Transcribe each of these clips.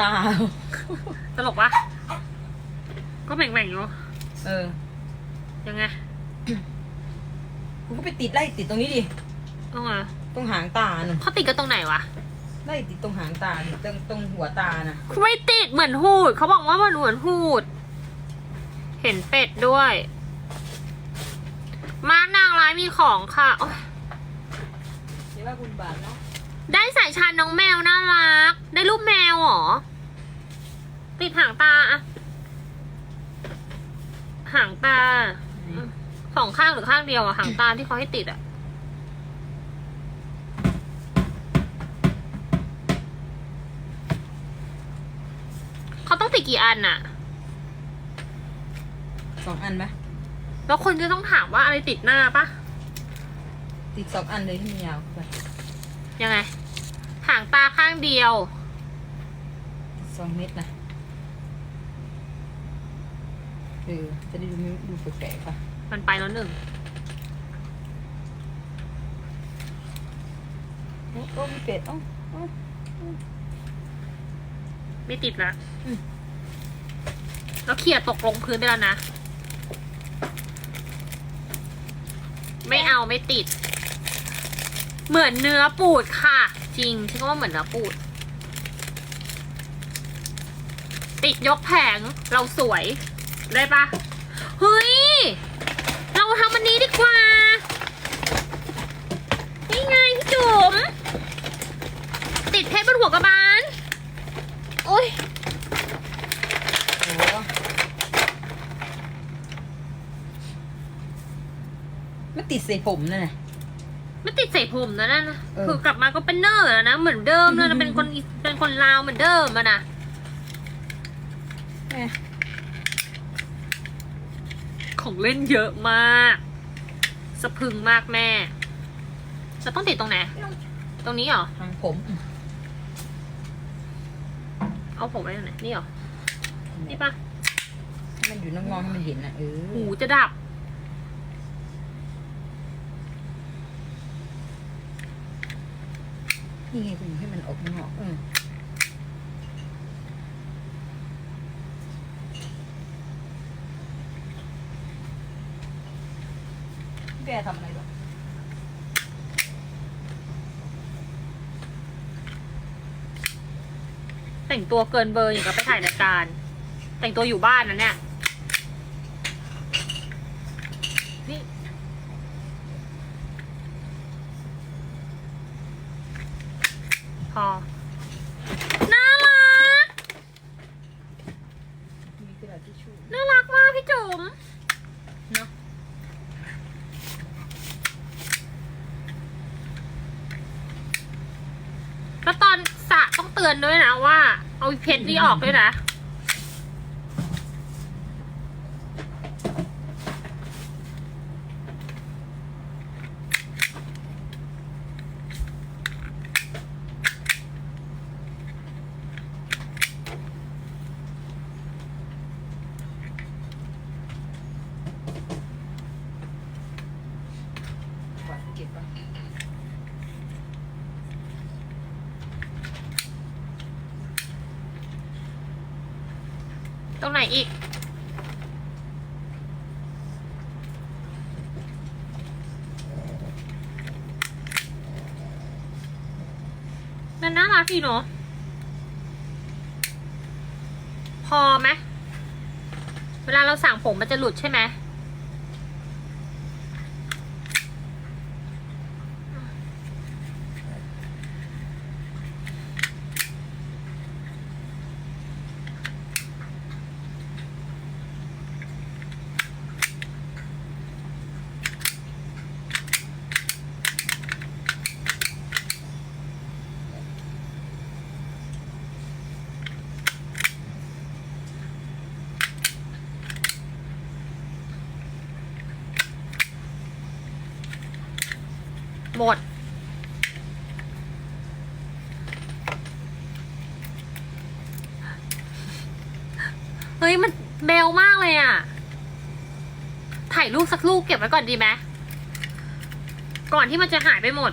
ตา ตลกปะก็แหม่งๆอยู่เออ ยังไงคุณก็ไปติดไล่ติดตรงนี้ดิต้องไงตรงหางตาน่ะเขาติดกันตรงไหนวะไล่ติดตรงหางตาดิตรงตรงหัวตาน่ะ ไม่ติดเหมือนหูด เขาบอกว่ามันเหมือนหูด เห็นเป็ดด้วยม้านางร้ายมีของค่ะโอ๊ยเดี๋ยวว่าคุณบาทเนาะ ได้สายชานน้องแมวน่ารัก ได้รูปแมวเหรอ ติดหางตาอะหางตาสองข้างหรือข้างเดียวอะหางตาที่เขาให้ติดอะเขาต้องติดกี่อันอะสองอันไหมแล้วคนจะต้องถามว่าอะไรติดหน้าปะติดสองอันเลยที่มันยาวไปยังไงหางตาข้างเดียวติดสองเม็ดนะเออจะได้ดูไม่ดูแปลกๆป่ะมันไปแล้วหนึ่งโอ้โอ้มีเป็ดเอ้าเอ้าไม่ติดละอืมแล้วเขี่ยตกลงพื้นไปแล้วนะ ไม่เอาไม่ติด เหมือนเนื้อปูดค่ะ จริงฉันก็ว่าเหมือนเนื้อปูด ติดยกแผงเราสวย ได้ปะเฮ้ย เราทำอันนี้ดีกว่า นี่ไงพี่จุ๋มติดเพชรบนหัวกระบาลโอ้ยโอ้มันติดใส่ผมนั่นน่ะไม่ติดใส่ผมนะนั่นนะเออ คือกลับมาก็เป็นเนอร์แล้วนะ เหมือนเดิมเลยนะเป็นคนอีเป็นคนลาวเหมือนเดิมอะนะ แม่ ของเล่นเยอะมาก สะพรึงมากแม่ จะต้องติดตรงไหน ตรงนี้เหรอ ทางผม เอาผมไว้ตรงไหน นี่เหรอ นี่ปะให้มันอยู่น้องๆให้มันเห็นนะเออหูจะดับ นี่ไงคุณให้มันออกข้างนอกเออ แกทำอะไรแต่งตัวเกินเบอร์อย่างกับไปถ่ายรายการ แต่งตัวอยู่บ้านนะเนี่ย นี่ พอ น่ารัก มีกระดาษทิชชู่ น่ารักมากพี่จุ๋ม เนาะ แล้วตอนสระต้องเตือนด้วยนะว่า เอาเพชรนี่ออกด้วยนะ ตรงไหนอีก มันน่ารักดีเนาะ พอไหม เวลาเราสั่งผมมันจะหลุดใช่ไหม หมด เฮ้ย มันเบลมากเลยอะ ถ่ายรูปสักรูปเก็บไว้ก่อนดีไหมก่อนที่มันจะหายไปหมด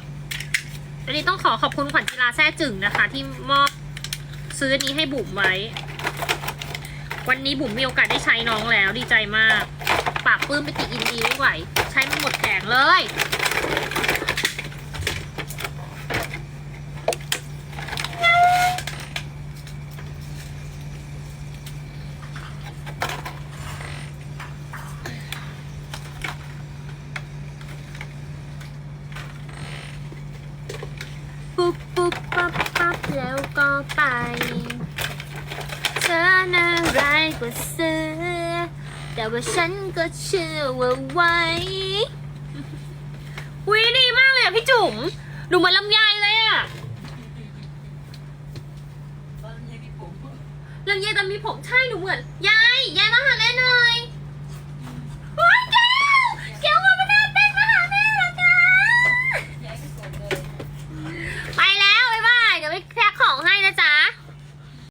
อันนี้ต้องขอขอบคุณขวัญกีฬาแซ่จึงนะคะ ที่มอบซื้ออันนี้ให้บุ๋มไว้ วันนี้บุ๋มมีโอกาสได้ใช้น้องแล้วดีใจมาก ปากปื้มไปติอินดีไม่ไหว ใช้มันหมดแผงเลย ปุ๊บปุ๊บปั๊บปั๊บแล้วก็ ไป เธอน่าร้ายกว่าเสือ แต่ว่าฉันก็เชื่อว่าไหววิดีมากเลยอะพี่จุ๋มดูเหมือนลำไยเลยอะลำไยมีผมลำไยตอนมีผมใช่หนูเหมือนยา